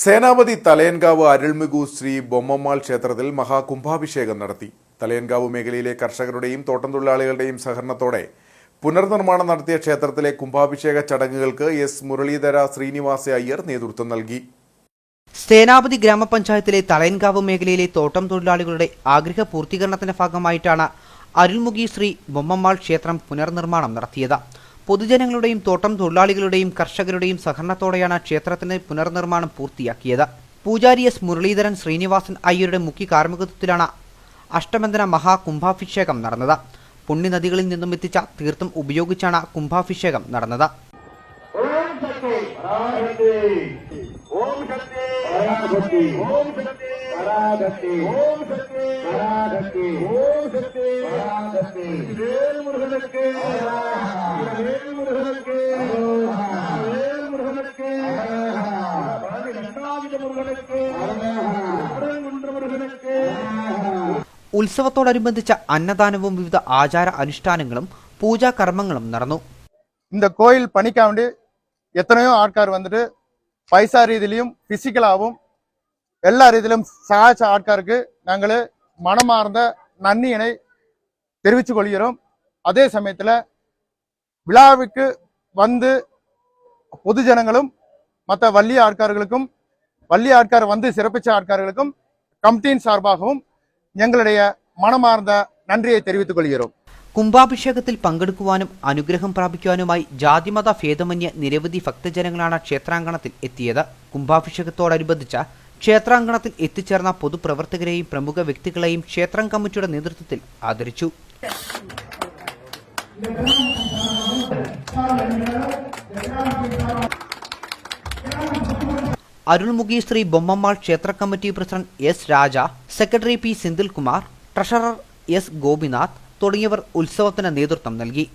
സേനാപതി തലയൻകാവ് അരുൾമികു ശ്രീ ബൊമ്മമാൾ ക്ഷേത്രത്തിൽ മഹാകുംഭാഭിഷേകം നടത്തി. തലയൻകാവ് മേഖലയിലെ കർഷകരുടെയും തോട്ടം തൊഴിലാളികളുടെയും സഹകരണത്തോടെ പുനർനിർമ്മാണം നടത്തിയ ക്ഷേത്രത്തിലെ കുംഭാഭിഷേക ചടങ്ങുകൾക്ക് എസ്. മുരളീധര ശ്രീനിവാസ അയ്യർ നേതൃത്വം നൽകി. സേനാപതി ഗ്രാമപഞ്ചായത്തിലെ തലയൻകാവ് മേഖലയിലെ തോട്ടം തൊഴിലാളികളുടെ ആഗ്രഹ പൂർത്തീകരണത്തിന്റെ ഭാഗമായിട്ടാണ് അരുൾമുഖി ശ്രീ ബൊമ്മമാൾ ക്ഷേത്രം പുനർനിർമ്മാണം നടത്തിയത്. പൊതുജനങ്ങളുടെയും തോട്ടം തൊഴിലാളികളുടെയും കർഷകരുടെയും സഹകരണത്തോടെയാണ് ക്ഷേത്രത്തിന്റെ പുനർനിർമ്മാണം പൂർത്തിയാക്കിയത്. പൂജാരി എസ് മുരളീധരൻ ശ്രീനിവാസൻ അയ്യരുടെ മുഖ്യ കാർമ്മികത്വത്തിലാണ് അഷ്ടബന്ധന മഹാകുംഭാഭിഷേകം നടന്നത്. പുണ്യനദികളിൽ നിന്നും എത്തിച്ച തീർത്ഥം ഉപയോഗിച്ചാണ് കുംഭാഭിഷേകം നടന്നത്. ഓം ശക്തി ഓം ശക്തി ഓം ശക്തി. പരാഗത്തെ ഓം ശക്തി പരാഗത്തെ ഓം ശക്തി ഉത്സവത്തോടനുബന്ധിച്ച അന്നദാനവും വിവിധ ആചാര അനുഷ്ഠാനങ്ങളും പൂജാ കർമ്മങ്ങളും നടന്നു. இந்த കോയിൽ பணிக்காக എത്രയോ எத்தனையோ വന്നിട്ട് പൈസ பைசா ரீதியிலையும் எல்லா ரீதியிலும் சகாச்ச ஆட்காருக்கு நாங்கள் மனமார்ந்த நன்றியினை தெரிவித்துக் கொள்கிறோம் அதே சமயத்தில் விழாவுக்கு வந்து பொதுஜனங்களும் மற்ற வள்ளி ஆட்கார்களுக்கும் வள்ளி ஆட்கார் வந்து சிறப்பிச்ச ஆட்கார்களுக்கும் கமிட்டியின் சார்பாகவும் எங்களுடைய மனமார்ந்த நன்றியை தெரிவித்துக் கொள்கிறோம் കുംഭാഭിഷേകത്തിൽ പങ്കെടുക്കുവാനും അനുഗ്രഹം പ്രാപിക്കുവാനുമായി ജാതിമത ഭേദമന്യേ നിരവധി ഭക്തജനങ്ങളാണ് ക്ഷേത്രാങ്കണത്തിൽ എത്തിയത് കുംഭാഭിഷേകത്തോടനുബന്ധിച്ച് ക്ഷേത്രാങ്കണത്തിൽ എത്തിച്ചേർന്ന പൊതുപ്രവർത്തകരെയും പ്രമുഖ വ്യക്തികളെയും ക്ഷേത്രം കമ്മിറ്റിയുടെ നേതൃത്വത്തിൽ ആദരിച്ചു. അരുൾമുഖി ശ്രീ ബൊമ്മമ്മാൾ ക്ഷേത്ര committee president S Raja secretary P Senthilkumar treasurer S Gopinath തുടങ്ങിയവർ ഉത്സവത്തിന് നേതൃത്വം നൽകി.